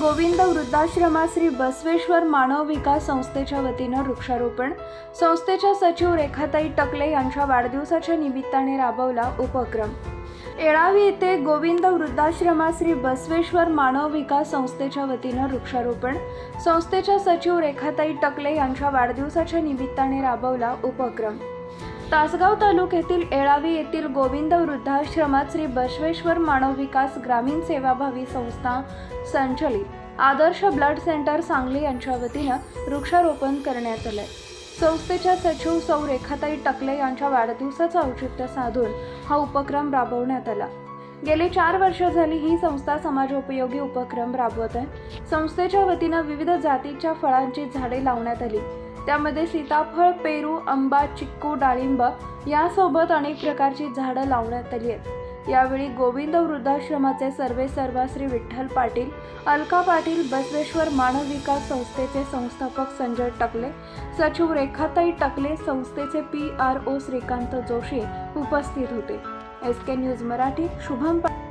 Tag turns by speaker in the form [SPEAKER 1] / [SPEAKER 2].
[SPEAKER 1] गोविंद वृद्धाश्रमात श्री बसवेश्वर मानव विकास संस्थेच्या वतीनं वृक्षारोपण. संस्थेच्या सचिव रेखाताई टकले यांच्या वाढदिवसाच्या निमित्ताने राबवला उपक्रम. येळावी येथे गोविंद वृद्धाश्रमात श्री बसवेश्वर मानव विकास संस्थेच्या वतीनं वृक्षारोपण. संस्थेच्या सचिव रेखाताई टकले यांच्या वाढदिवसाच्या निमित्ताने राबवला उपक्रम. तासगाव तालुक्यातील एळावी येथील गोविंद वृद्धाश्रमात श्री बसवेश्वर मानव विकास ग्रामीण सेवाभावी संस्था संचलित. आदर्श ब्लड सेंटर सांगली यांच्या वतीनं वृक्षारोपण करण्यात आलंय. संस्थेच्या सचिव सौ रेखाताई टकले यांच्या वाढदिवसाचं औचित्य साधून हा उपक्रम राबवण्यात आला. गेले चार वर्ष झाली ही संस्था समाजोपयोगी उपक्रम राबवत आहे. संस्थेच्या वतीनं विविध जातीच्या फळांची झाडे लावण्यात आली. त्यामध्ये सीताफळ पेरू आंबा चिक्कू डाळिंब यासोबत अनेक प्रकारची झाडं लावण्यात आली आहेत. यावेळी गोविंद वृद्धाश्रमाचे सर्वे सर्वा श्री विठ्ठल पाटील अलका पाटील बसवेश्वर मानव विकास संस्थेचे संस्थापक संजय टकले सचिव रेखाताई टकले संस्थेचे P R O Shrikant Joshi उपस्थित होते. S K news Marathi Shubham पा-